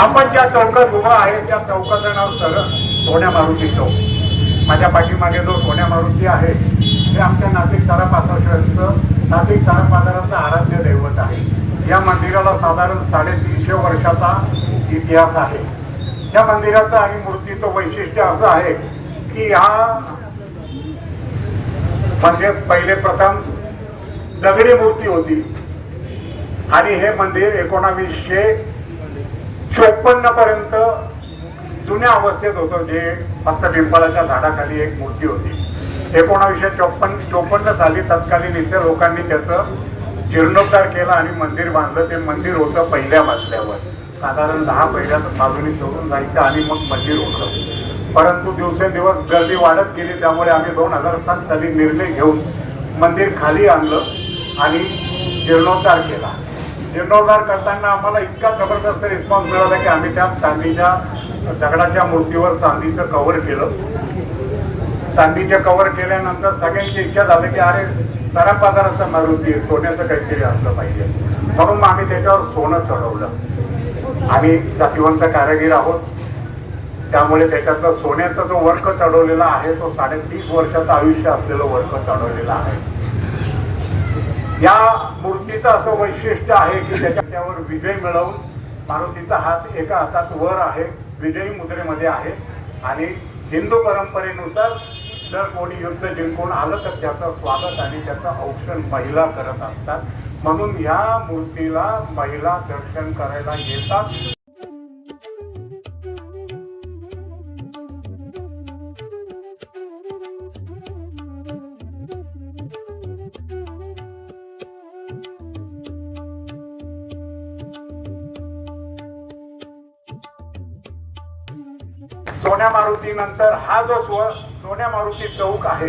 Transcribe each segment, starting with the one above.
आपण ज्या चौकात उभा आहे त्या चौकाचं नाव सरळ सोन्या मारुती चौक. माझ्या पाठीमागे जो सोन्या मारुती आहे हे आमच्या नाशिक सारा पासष्टांचं नाशिक सारा बाजाराचं आराध्य दैवत आहे. या मंदिराला साधारण साडेतीनशे वर्षाचा इतिहास आहे. या मंदिराचं आणि मूर्तीचं वैशिष्ट्य असं आहे की हा म्हणजे पहिले प्रथम दगडी मूर्ती होती. आणि हे मंदिर एकोणावीसशे त्रेपन्न पर्यंत जुन्या अवस्थेत होतं जे फक्त पिंपळाच्या झाडाखाली एक मूर्ती होती. एकोणावीसशे चोपन्न चोपन्न साली तत्कालीन इथे लोकांनी त्याचं जीर्णोद्धार केला आणि मंदिर बांधलं. ते मंदिर होतं पहिल्या मजल्यावर साधारण दहा पहिल्या बाजूनी सोडून जायचं आणि मग मंदिर होतं. परंतु दिवसेंदिवस गर्दी वाढत गेली. त्यामुळे आम्ही दोन हजार सात साली निर्णय घेऊन मंदिर खाली आणलं आणि जीर्णोद्धार केला. जीर्णोद्धार करताना आम्हाला इतका जबरदस्त रिस्पॉन्स मिळाला की आम्ही त्या चांदीच्या दगडाच्या मूर्तीवर चांदीचं कव्हर केलं. चांदीचे कव्हर केल्यानंतर सगळ्यांची इच्छा झाली की अरे सरा बाजाराचं मारुती सोन्याचं काहीतरी असलं पाहिजे. म्हणून मग आम्ही त्याच्यावर सोनं चढवलं. आम्ही जातीवंत कारागीर आहोत. त्यामुळे त्याच्यातलं सोन्याचा जो वर्क चढवलेला आहे तो साडेतीस वर्षाचं आयुष्य असलेलं वर्क चढवलेला आहे. या मूर्तीचं असं वैशिष्ट्य आहे की त्याच्या त्यावर विजय मिळवून मारुतीचा हात एका हातात वर आहे विजयी मुद्रेमध्ये आहे. आणि हिंदू परंपरेनुसार जर कोणी युद्ध जिंकून आलं तर त्याचं स्वागत आणि त्याचं औक्षण महिला करत असतात. म्हणून ह्या मूर्तीला महिला दर्शन करायला येतात. सोन्या मारुती नंतर हा जो स्व सोन्या मारुती चौक आहे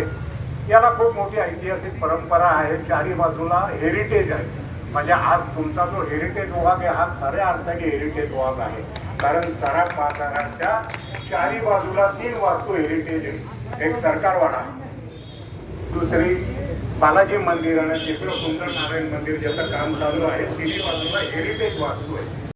याला खूप मोठी ऐतिहासिक परंपरा आहे. चारी बाजूला हेरिटेज आहे. म्हणजे आज तुमचा जो हेरिटेज विभाग आहे हा खऱ्या अर्थाने हेरिटेज विभाग आहे. कारण सराफ बाजाराच्या चारी बाजूला तीन वास्तू हेरिटेज आहे एक सरकारवाडा दुसरी बालाजी मंदिर आणि तिसरं सुंदर नारायण मंदिर ज्याचं काम चालू आहे. तिन्ही बाजूला हेरिटेज वास्तू आहे.